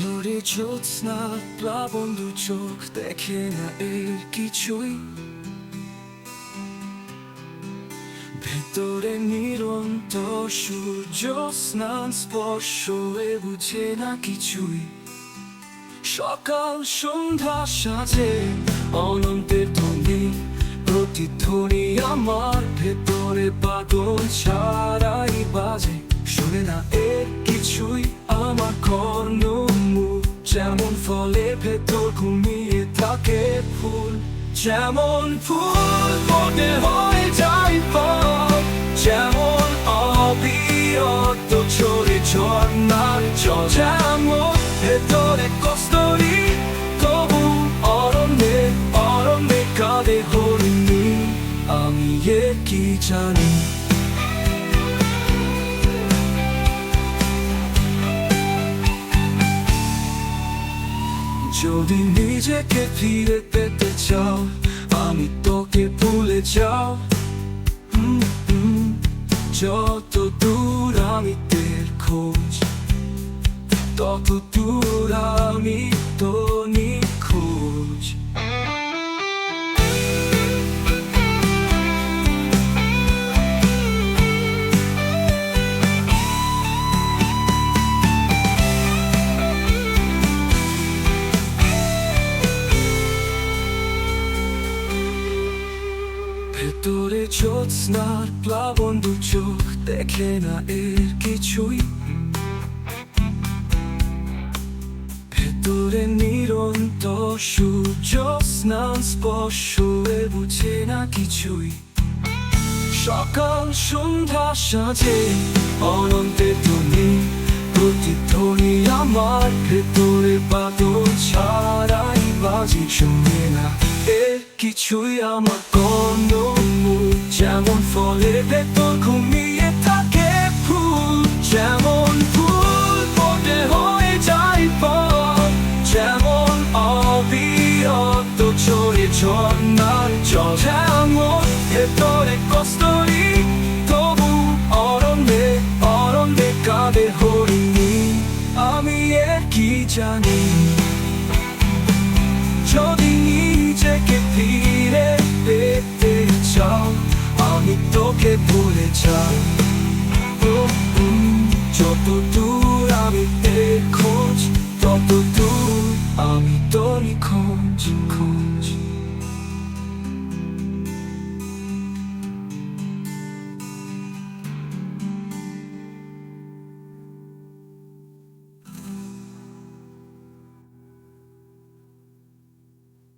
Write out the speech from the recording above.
ভেতরে জ্যোৎস্না দু চোখ দেখে না এর কিছুই। ভেতরে নিরন্তর সূর্য স্নান, স্পর্শ এ বুঝে না কিছুই। সকাল, সন্ধ্যা সাজে অনন্তের ধ্বনি, প্রতিধ্বনি আমার ভেতরে বাদল ছাড়াই ফলে ভেতর ঘুমিয়ে থাকে ফুল। যেমন ফুল মনে হয়ে যায় পথ যেমন অবিরত ঝর্ণার জল। যেমন ভেতরে কস্তরি, তবু অরণ্যে অরণ্যে কাঁদে হরিণী আমি এ কি জানি? যদি নিজেকে ফিরে পেতে চাও, আমি তোকে ভুলে যাও। যত দূর আমি তের খোঁজ, তত দূর আমি তো ভেতরে জ্যোৎস্নার প্লাবন দু চোখ দেখে না এর কিছুই। ভেতরে নিরন্তর সূর্য, স্নান, স্পর্শ বুঝে না কিছুই। সকাল, সন্ধ্যা সাজে অনন্তের ধ্বনি প্রতিধ্বনি আমার, ভেতরে বাদল ছাড়াই বাজি, শুনে না এর কিছুই আমার মুখ ভেতর ঘুমিয়ে থাকে ফুল। যেমন ফুল পটে হয়ে যায় পথ, যেমন অবিরত ছড়ে ঝর্ণার জল। তবু অরণ্যে অরণ্যে কাঁদে হরিণী। আমি এ কি জানি, যদি নিজেকে ফিরে পেতে চাও। আমি তোকে ভুলে যাই। যত দূর আমি খোঁজ তত দূর আমি তোরই খোঁজ খোঁজ।